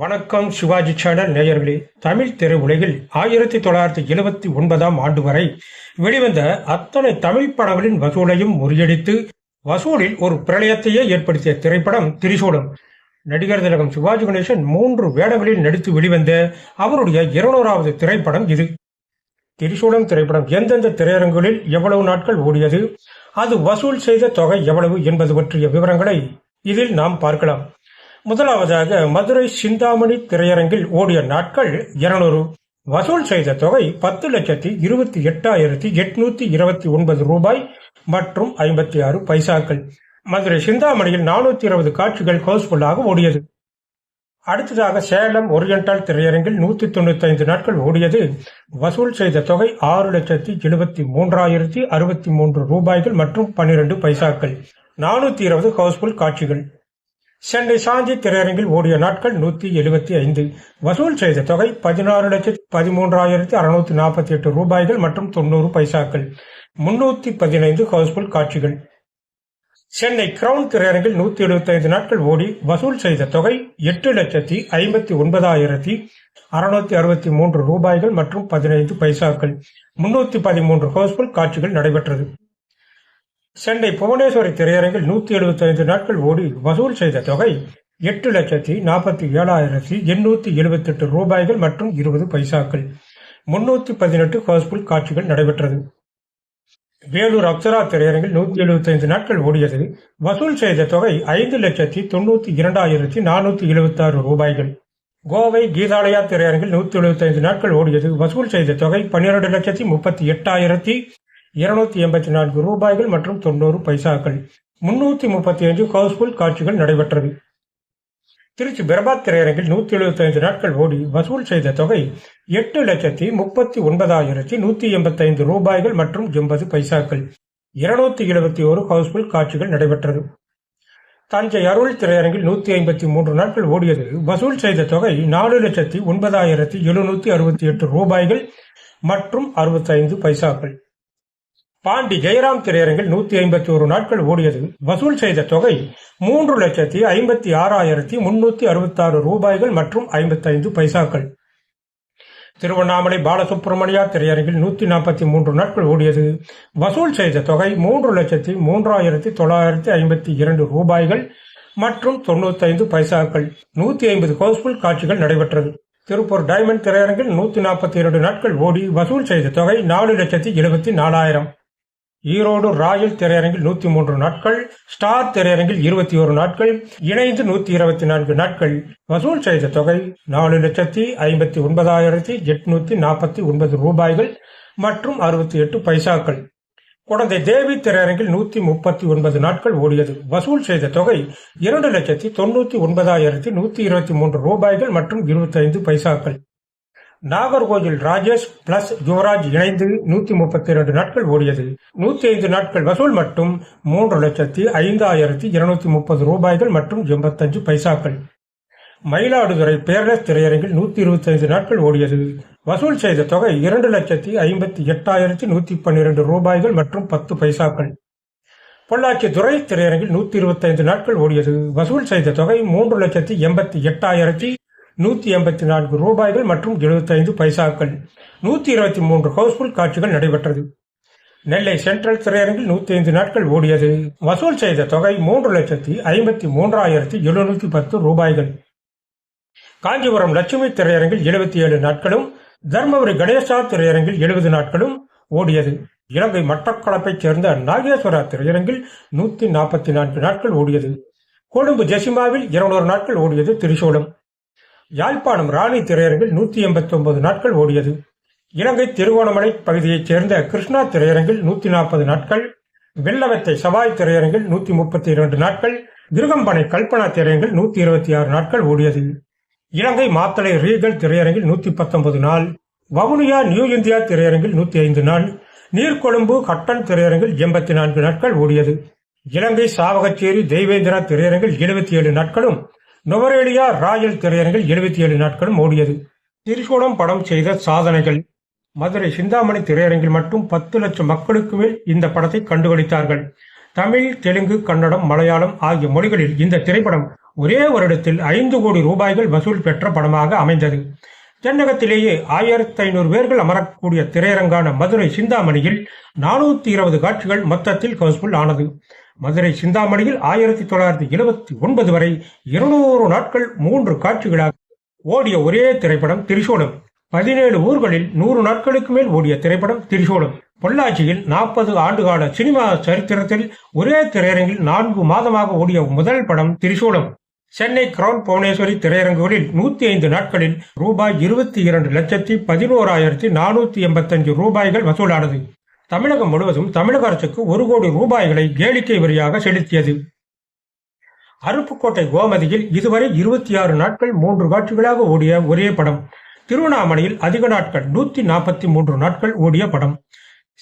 வணக்கம் சிவாஜி சேனல் நேயர்களே. தமிழ் திரையுலகில் ஆயிரத்தி தொள்ளாயிரத்தி எழுபத்தி ஒன்பதாம் ஆண்டு வரை வெளிவந்த அத்தனை தமிழ் படங்களின் வசூலையும் முறியடித்து வசூலில் ஒரு பிரளயத்தையே ஏற்படுத்திய திரைப்படம் திரிசூலம். நடிகர் திலகம் சிவாஜி கணேசன் மூன்று வேடங்களில் நடித்து வெளிவந்த அவருடைய இருநூறாவது திரைப்படம் இது. திரிசூலம் திரைப்படம் எந்தெந்த திரையரங்குகளில் எவ்வளவு நாட்கள் ஓடியது அது வசூல் செய்த தொகை எவ்வளவு என்பது பற்றிய விவரங்களை இதில் நாம் பார்க்கலாம். முதலாவதாக மதுரை சிந்தாமணி திரையரங்கில் ஓடிய நாட்கள் இருநூறு. வசூல் செய்த தொகை பத்து லட்சத்தி இருபத்தி எட்டாயிரத்தி எட்நூத்தி இருபத்தி ஒன்பது ரூபாய் மற்றும் ஐம்பத்தி ஆறு பைசாக்கள். மதுரை சிந்தாமணியில் நானூத்தி இருபது காட்சிகள் ஹவுஸ்ஃபுல்லாக ஓடியது. அடுத்ததாக சேலம் ஒரியண்டல் திரையரங்கில் நூத்தி தொண்ணூத்தி ஐந்து நாட்கள் ஓடியது. வசூல் செய்த தொகை ஆறு லட்சத்தி எழுபத்தி மூன்றாயிரத்தி அறுபத்தி மூன்று ரூபாய்கள் மற்றும் பன்னிரண்டு பைசாக்கள். நானூத்தி இருபது ஹவுஸ்ஃபுல் காட்சிகள். சென்னை சாந்தி திரையரங்கில் ஓடிய நாட்கள் நூத்தி எழுபத்தி ஐந்து. வசூல் செய்த தொகை பதினாறு லட்சத்தி பதிமூன்றாயிரத்தி அறுநூத்தி நாற்பத்தி எட்டு ரூபாய்கள் மற்றும் தொண்ணூறு பைசாக்கள். முன்னூத்தி பதினைந்து ஹவுஸ்ஃபுல் காட்சிகள். சென்னை கிரவுன் திரையரங்கில் நூத்தி எழுபத்தி ஐந்து நாட்கள் ஓடி வசூல் செய்த தொகை எட்டு லட்சத்தி ஐம்பத்தி ஒன்பதாயிரத்தி அறுநூத்தி அறுபத்தி மூன்று ரூபாய்கள் மற்றும் பதினைந்து பைசாக்கள். முன்னூத்தி பதிமூன்று ஹவுஸ்ஃபுல் காட்சிகள் நடைபெற்றது. சென்னை புவனேஸ்வரி திரையரங்கில் நூத்தி எழுபத்தி ஐந்து நாட்கள் ஓடி வசூல் செய்த தொகை எட்டு லட்சத்தி நாற்பத்தி ஏழாயிரத்தி எண்ணூத்தி எழுபத்தி எட்டு ரூபாய்கள் மற்றும் இருபது பைசாக்கள். முன்னூத்தி பதினெட்டு ஹவுஸ்ஃபுல் காட்சிகள் நடைபெற்றது. வேலூர் அப்சரா திரையரங்கில் நூத்தி எழுபத்தி ஐந்து நாட்கள் ஓடியது. வசூல் செய்த தொகை ஐந்து லட்சத்தி தொண்ணூத்தி இரண்டாயிரத்தி நானூத்தி எழுபத்தி ஆறு ரூபாய்கள். கோவை கீதாலயா திரையரங்கில் நூத்தி எழுபத்தி ஐந்து நாட்கள் ஓடியது. வசூல் செய்த தொகை பன்னிரண்டு லட்சத்தி முப்பத்தி எட்டாயிரத்தி இருநூத்தி எண்பத்தி நான்கு ரூபாய்கள் மற்றும் தொண்ணூறு பைசாக்கள். முன்னூத்தி முப்பத்தி அஞ்சு ஹவுஸ்ஃபுல் காட்சிகள் நடைபெற்றது. திருச்சி பிரபாத் திரையரங்கில் நூத்தி எழுபத்தி ஐந்து நாட்கள் ஓடி வசூல் செய்த தொகை எட்டு லட்சத்தி முப்பத்தி ஒன்பதாயிரத்தி நூத்தி எண்பத்தி ஐந்து ரூபாய்கள் மற்றும் எண்பது பைசாக்கள். இருநூத்தி எழுபத்தி ஒரு ஹவுஸ்ஃபுல் காட்சிகள் நடைபெற்றது. தஞ்சை அருள் திரையரங்கில் நூத்தி ஐம்பத்தி மூன்று நாட்கள் ஓடியது. வசூல் செய்த தொகை நாலு லட்சத்தி ஒன்பதாயிரத்தி எழுநூத்தி அறுபத்தி எட்டு ரூபாய்கள் மற்றும் அறுபத்தைந்து பைசாக்கள். பாண்டி ஜெயராம் திரையரங்கில் நூத்தி ஐம்பத்தி ஒரு நாட்கள் ஓடியது. வசூல் செய்த தொகை மூன்று லட்சத்தி ஐம்பத்தி ஆறாயிரத்தி முன்னூத்தி அறுபத்தி ஆறு ரூபாய்கள் மற்றும் ஐம்பத்தைந்து பைசாக்கள். திருவண்ணாமலை பாலசுப்ரமணியா திரையரங்கில் நூத்தி நாற்பத்தி மூன்று நாட்கள் ஓடியது. வசூல் செய்த தொகை மூன்று லட்சத்தி மூன்றாயிரத்தி தொள்ளாயிரத்தி ஐம்பத்தி இரண்டு ரூபாய்கள் மற்றும் தொண்ணூத்தைந்து பைசாக்கள். நூத்தி ஐம்பது ஹவுஸ்ஃபுல் காட்சிகள் நடைபெற்றது. திருப்பூர் டைமண்ட் திரையரங்கில் நூத்தி நாற்பத்தி இரண்டு நாட்கள் ஓடி வசூல் செய்த தொகை நாலு லட்சத்தி எழுபத்தி நாலாயிரம். ஈரோடு ராயல் திரையரங்கில் நூத்தி மூன்று நாட்கள் ஸ்டார் திரையரங்கில் இருபத்தி ஒரு நாட்கள் இணைந்து நூத்தி இருபத்தி நான்கு நாட்கள். வசூல் செய்த தொகை நாலு லட்சத்தி ஐம்பத்தி ஒன்பதாயிரத்தி எட்நூத்தி நாற்பத்தி ஒன்பது ரூபாய்கள் மற்றும் அறுபத்தி எட்டு பைசாக்கள். குழந்தை தேவி திரையரங்கில் நூத்தி முப்பத்தி ஒன்பது நாட்கள் ஓடியது. வசூல் செய்த தொகை இரண்டு லட்சத்தி தொண்ணூத்தி ஒன்பதாயிரத்தி நூத்தி இருபத்தி மூன்று ரூபாய்கள் மற்றும் இருபத்தி ஐந்து பைசாக்கள். நாகர்கோவில் ராஜேஷ் பிளஸ் யுவராஜ் இணைந்து நூத்தி முப்பத்தி இரண்டு நாட்கள் ஓடியது. நூத்தி ஐந்து நாட்கள் வசூல் மட்டும் மூன்று லட்சத்தி ஐந்தாயிரத்தி இருநூத்தி முப்பது ரூபாய்கள் மற்றும் எண்பத்தஞ்சு பைசாக்கள். மயிலாடுதுறை பேரலஸ் திரையரங்கில் நூத்தி இருபத்தி ஐந்து நாட்கள் ஓடியது. வசூல் செய்த தொகை இரண்டு லட்சத்தி ஐம்பத்தி எட்டாயிரத்தி நூத்தி பன்னிரண்டு ரூபாய்கள் மற்றும் பத்து பைசாக்கள். பொள்ளாச்சி துறை திரையரங்கில் நூத்தி இருபத்தி ஐந்து நாட்கள் ஓடியது. வசூல் செய்த தொகை மூன்று லட்சத்தி எண்பத்தி எட்டாயிரத்தி நூற்றி எண்பத்தி நான்கு ரூபாய்கள் மற்றும் எழுபத்தைந்து பைசாக்கள். நூற்றி இருபத்தி மூன்று ஹவுஸ்ஃபுல் காட்சிகள் நடைபெற்றது. நெல்லை சென்ட்ரல் திரையரங்கில் நூற்றி ஐந்து நாட்கள் ஓடியது. வசூல் செய்த தொகை மூன்று லட்சத்தி ஐம்பத்தி மூன்றாயிரத்தி எழுநூற்றி பத்து ரூபாய்கள். காஞ்சிபுரம் லட்சுமி திரையரங்கில் எழுபத்தி ஏழு நாட்களும் தர்மபுரி கணேசா திரையரங்கில் எழுபது நாட்களும் ஓடியது. இலங்கை மட்டக்களப்பைச் சேர்ந்த நாகேஸ்வரா திரையரங்கில் நூற்றி நாற்பத்தி நான்கு நாட்கள் ஓடியது. கொழும்பு ஜெசிமாவில் இருநூறு நாட்கள் ஓடியது திரிசூலம். யாழ்ப்பாணம் ராணி திரையரங்கில் நூற்றி எண்பத்தி ஒன்பது நாட்கள் ஓடியது. இலங்கை திருவோணமலை பகுதியைச் சேர்ந்த கிருஷ்ணா திரையரங்கில் நூற்றி நாற்பது நாட்கள் வெள்ளவத்தை சவாய் திரையரங்கில் நூற்றி முப்பத்தி இரண்டு நாட்கள் திருகம்பனை கல்பனா திரையரங்கில் நூற்றி இருபத்தி ஆறு நாட்கள் ஓடியது. இலங்கை மாத்தளை ரீகல் திரையரங்கில் நூற்றி பத்தொன்பது நாள் வவுனியா நியூ இந்தியா திரையரங்கில் நூற்றி ஐந்து நாள் நீர்கொழும்பு கட்டன் திரையரங்கில் எண்பத்தி நான்கு நாட்கள் ஓடியது. இலங்கை சாவகச்சேரி தெய்வேந்திரா திரையரங்கில் எழுபத்தி ஏழு நாட்களும் நுவரேலியா ராயல் திரையரங்கில் எழுபத்தி ஏழு நாட்களும் ஓடியது. திரிசூலம் படம் செய்த சாதனைகள். மதுரை சிந்தாமணி திரையரங்கில் மட்டும் பத்து லட்சம் மக்களுக்கு மேல் இந்த படத்தை கண்டுகளித்தார்கள். தமிழ் தெலுங்கு கன்னடம் மலையாளம் ஆகிய மொழிகளில் இந்த திரைப்படம் ஒரே வருடத்தில் ஐந்து கோடி ரூபாய்கள் வசூல் பெற்ற படமாக அமைந்தது. தென்னகத்திலேயே ஆயிரத்தி ஐநூறு பேர்கள் அமரக்கூடிய திரையரங்கான மதுரை சிந்தாமணியில் நானூத்தி இருபது காட்சிகள் மொத்தத்தில் ஹவுஸ்ஃபுல் ஆனது. மதுரை சிந்தாமணியில் ஆயிரத்தி தொள்ளாயிரத்தி எழுபத்தி ஒன்பது வரை இருநூறு நாட்கள் மூன்று காட்சிகளாக ஓடிய ஒரே திரைப்படம் திரிசூலம். பதினேழு ஊர்களில் நூறு நாட்களுக்கு மேல் ஓடிய திரைப்படம் திரிசூலம். பொள்ளாச்சியில் நாற்பது ஆண்டுகால சினிமா சரித்திரத்தில் ஒரே திரையரங்கில் நான்கு மாதமாக ஓடிய முதல் படம் திரிசூலம். சென்னை கிரவுன் புவனேஸ்வரி திரையரங்குகளில் நூத்தி ஐந்து நாட்களில் ரூபாய் இருபத்தி இரண்டு லட்சத்தி பதினோராயிரத்தி நானூத்தி எண்பத்தஞ்சு ரூபாய்கள் வசூலானது. தமிழகம் முழுவதும் தமிழக அரசுக்கு ஒரு கோடி ரூபாய்களை கேளிக்கை வரியாக செலுத்தியது. அருப்புக்கோட்டை கோமதியில் இதுவரை இருபத்தி ஆறு நாட்கள் மூன்று காட்சிகளாக ஓடிய ஒரே படம். திருவண்ணாமலையில் அதிக நாட்கள் நூத்தி நாற்பத்தி மூன்று நாட்கள் ஓடிய படம்.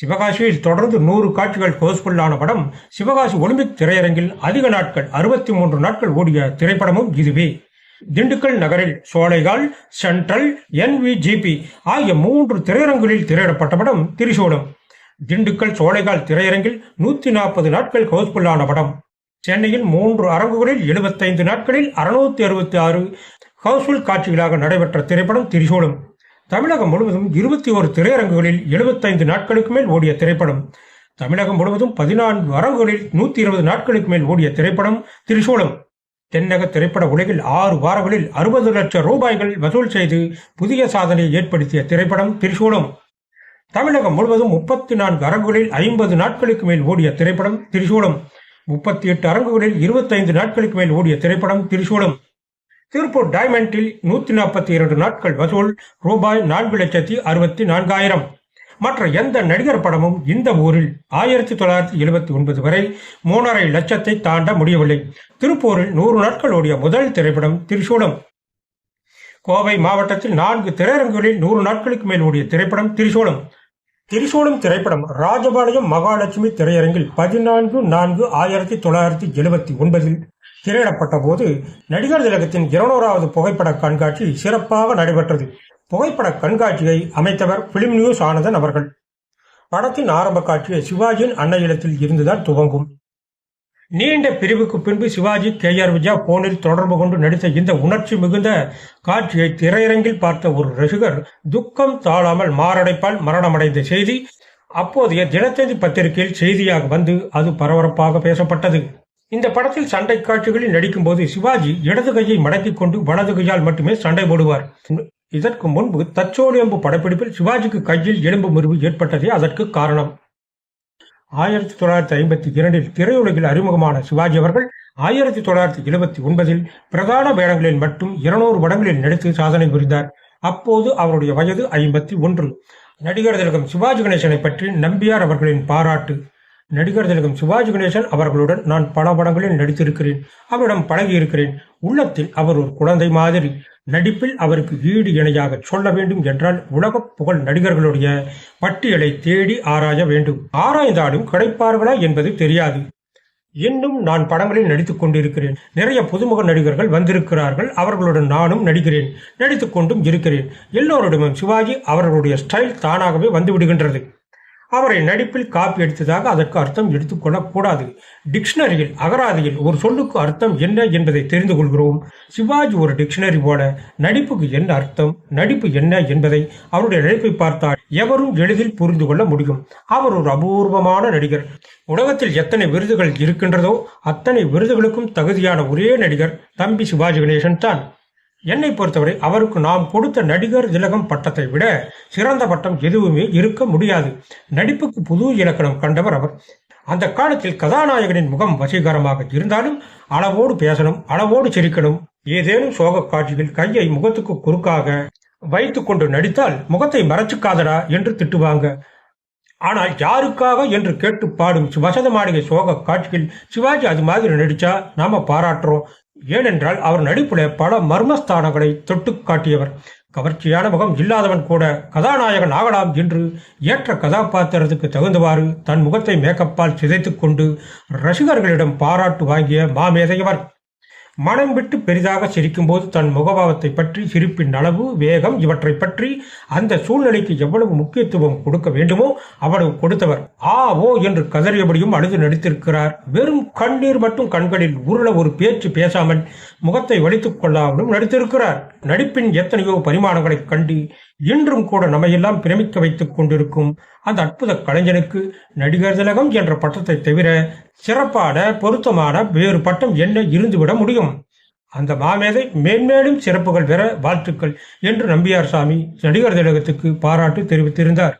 சிவகாசியில் தொடர்ந்து நூறு காட்சிகள் ஹவுஸ்ஃபுல்லான படம். சிவகாசி ஒலிம்பிக் திரையரங்கில் அதிக நாட்கள் அறுபத்தி மூன்று நாட்கள் ஓடிய திரைப்படமும் இதுவே. திண்டுக்கல் நகரில் சோலைகால் சென்ட்ரல் என்விஜிபி ஆகிய மூன்று திரையரங்குகளில் திரையிடப்பட்ட படம் திரிசூலம். திண்டுக்கல் சோலைகால் திரையரங்கில் நூத்தி நாற்பது நாட்கள் ஹவுஸ்ஃபுல்லான படம். சென்னையில் மூன்று அரங்குகளில் எழுபத்தைந்து நாட்களில் அறுநூத்தி அறுபத்தி ஆறு ஹவுஸ்ஃபுல் காட்சிகளாக நடைபெற்ற திரைப்படம் திரிசூலம். தமிழகம் முழுவதும் இருபத்தி ஒரு திரையரங்குகளில் எழுபத்தைந்து நாட்களுக்கு மேல் ஓடிய திரைப்படம். தமிழகம் முழுவதும் பதினான்கு அரங்குகளில் நூத்தி இருபது நாட்களுக்கு மேல் ஓடிய திரைப்படம் திரிசூலம். தென்னக திரைப்பட உலகில் ஆறு வாரங்களில் அறுபது லட்சம் ரூபாய்கள் வசூல் செய்து புதிய சாதனையை ஏற்படுத்திய திரைப்படம் திரிசூலம். தமிழகம் முழுவதும் முப்பத்தி நான்கு அரங்குகளில் ஐம்பது நாட்களுக்கு மேல் ஓடிய திரைப்படம் திரிசூலம். முப்பத்தி எட்டு அரங்குகளில் இருபத்தைந்து நாட்களுக்கு மேல் ஓடிய திரைப்படம் திரிசூலம். திருப்பூர் டைமண்டில் நூத்தி நாற்பத்தி இரண்டு நாட்கள் வசூல் ரூபாய் நான்கு லட்சத்தி அறுபத்தி நான்காயிரம். மற்ற எந்த நடிகர் படமும் இந்த ஊரில் ஆயிரத்தி தொள்ளாயிரத்தி எழுபத்தி ஒன்பது வரை மூணரை லட்சத்தை தாண்ட முடியவில்லை. திருப்பூரில் நூறு நாட்கள் ஓடிய முதல் திரைப்படம் திரிசூலம். கோவை மாவட்டத்தில் நான்கு திரையரங்குகளில் நூறு நாட்களுக்கு மேல் ஓடிய திரைப்படம் திரிசூலம். திரிசூலம் திரைப்படம் ராஜபாளையம் மகாலட்சுமி திரையரங்கில் பதினான்கு நான்கு ஆயிரத்தி தொள்ளாயிரத்தி எழுபத்தி ஒன்பதில் திரையிடப்பட்ட போது நடிகர் திலகத்தின் இருநூறாவது புகைப்பட கண்காட்சி சிறப்பாக நடைபெற்றது. புகைப்பட கண்காட்சியை அமைத்தவர் பிலிம் நியூஸ் ஆனந்தன் அவர்கள். படத்தின் ஆரம்ப காட்சியை சிவாஜியின் அன்னையிடத்தில் இருந்துதான் துவங்கும். நீண்ட பிரிவுக்கு பின்பு சிவாஜி கே ஆர் விஜயா போனில் தொடர்பு கொண்டு நடித்த இந்த உணர்ச்சி மிகுந்த காட்சியை திரையரங்கில் பார்த்த ஒரு ரசிகர் துக்கம் தாழாமல் மாரடைப்பால் மரணமடைந்த செய்தி அப்போதைய தினத்தந்தி பத்திரிகையில் செய்தியாக வந்து அது பரபரப்பாக பேசப்பட்டது. இந்த படத்தில் சண்டை காட்சிகளில் நடிக்கும்போது சிவாஜி இடது கையை மடக்கிக் கொண்டு வலது கையால் மட்டுமே சண்டை போடுவார். இதற்கு முன்பு தச்சோடு எம்பு படப்பிடிப்பில் சிவாஜிக்கு கையில் எலும்பு முறிவு ஏற்பட்டதே அதற்கு காரணம். ஆயிரத்தி தொள்ளாயிரத்தி ஐம்பத்தி இரண்டில் திரையுலகில் அறிமுகமான சிவாஜி அவர்கள் ஆயிரத்தி தொள்ளாயிரத்தி எழுபத்தி ஒன்பதில் பிரதான வேடங்களில் மட்டும் இருநூறு படங்களில் நடித்து சாதனை புரிந்தார். அப்போது அவருடைய வயது ஐம்பத்தி ஒன்று. நடிகர் திலகம் சிவாஜி கணேசனை பற்றி நம்பியார் அவர்களின் பாராட்டு. நடிகர் திலகம் சிவாஜி கணேசன் அவர்களுடன் நான் பல படங்களில் நடித்திருக்கிறேன். அவரிடம் பழகியிருக்கிறேன். உள்ளத்தில் அவர் ஒரு குழந்தை மாதிரி. நடிப்பில் அவருக்கு ஈடு இணையாக சொல்ல வேண்டும் என்றால் உலக புகழ் நடிகர்களுடைய பட்டியலை தேடி ஆராய வேண்டும். ஆராய்ந்தாலும் கிடைப்பார்களா என்பது தெரியாது. இன்னும் நான் படங்களில் நடித்துக் கொண்டிருக்கிறேன். நிறைய புதுமுக நடிகர்கள் வந்திருக்கிறார்கள். அவர்களுடன் நானும் நடிக்கிறேன். நடித்துக் கொண்டும் இருக்கிறேன். எல்லோரிடமும் சிவாஜி அவர்களுடைய ஸ்டைல் தானாகவே வந்து விடுகின்றது. அவரை நடிப்பில் காப்பி எடுத்ததாக அதற்கு அர்த்தம் எடுத்துக்கொள்ளக்கூடாது. டிக்ஷனரியில் அகராதியில் ஒரு சொல்லுக்கு அர்த்தம் என்ன என்பதை தெரிந்து கொள்கிறோம். சிவாஜி ஒரு டிக்ஷனரி போல நடிப்புக்கு என்ன அர்த்தம் நடிப்பு என்ன என்பதை அவருடைய நடிப்பை பார்த்தால் எவரும் எளிதில் புரிந்து கொள்ள முடியும். அவர் ஒரு அபூர்வமான நடிகர். உலகத்தில் எத்தனை விருதுகள் இருக்கின்றதோ அத்தனை விருதுகளுக்கும் தகுதியான ஒரே நடிகர் தம்பி சிவாஜி கணேசன் தான். என்னை பொறுத்தவரை அவருக்கு நாம் கொடுத்த நடிகர் திலகம் பட்டத்தை விட சிறந்த பட்டம் எதுவுமே இருக்க முடியாது. நடிப்புக்கு புது இலக்கணம் கண்டவர் அவர். அந்த காலத்தில் கதாநாயகனின் முகம் வசீகரமாக இருந்தாலும் அளவோடு பேசணும் அளவோடு சிரிக்கணும் ஏதேனும் சோக காட்சியில் கையை முகத்துக்கு குறுக்காக வைத்துக்கொண்டு நடித்தால் முகத்தை மறைச்சுக்காதடா என்று திட்டுவாங்க. ஆனால் யாருக்காக என்று கேட்டு பாடும் வசந்த மாளிகை சோக காட்சியில் சிவாஜி அது மாதிரி நடிச்சா நாம பாராட்டுறோம். ஏனென்றால் அவர் நடிப்புல பல மர்மஸ்தானங்களை தொட்டு காட்டியவர். கவர்ச்சியான முகம் இல்லாதவன் கூட கதாநாயகன் ஆகலாம் என்று ஏற்ற கதாபாத்திரத்துக்கு தகுந்தவாறு தன் முகத்தை மேக்கப்பால் சிதைத்து கொண்டு ரசிகர்களிடம் பாராட்டு வாங்கிய மாமேதையவர். மனம் விட்டு பெரிதாக சிரிக்கும்போது தன் முகபாவத்தை பற்றி சிரிப்பின் அளவு வேகம் இவற்றை பற்றி அந்த சூழ்நிலைக்கு எவ்வளவு முக்கியத்துவம் கொடுக்க வேண்டுமோ அவ்வளவு கொடுத்தவர். ஆ ஓ என்று கதறியபடியும் அழுது நடித்திருக்கிறார். வெறும் கண்ணீர் மட்டும் கண்களில் உருள ஒரு பேச்சு பேசாமல் முகத்தை வலித்துக் கொள்ளாமலும் நடித்திருக்கிறார். நடிப்பின் எத்தனையோ பரிமாணங்களைக் கண்டு இன்றும் கூட நம்மையெல்லாம் பிரமிக்க வைத்துக் கொண்டிருக்கும் அந்த அற்புத கலைஞனுக்கு நடிகர் திலகம் என்ற பட்டத்தை தவிர சிறப்பான பொருத்தமான வேறு பட்டம் என்ன இருந்துவிட முடியும்? அந்த மாமேதை மேன்மேலும் சிறப்புகள் பெற வாழ்த்துக்கள் என்று நம்பியார் சாமி நடிகர் திலகத்துக்கு பாராட்டு தெரிவித்திருந்தார்.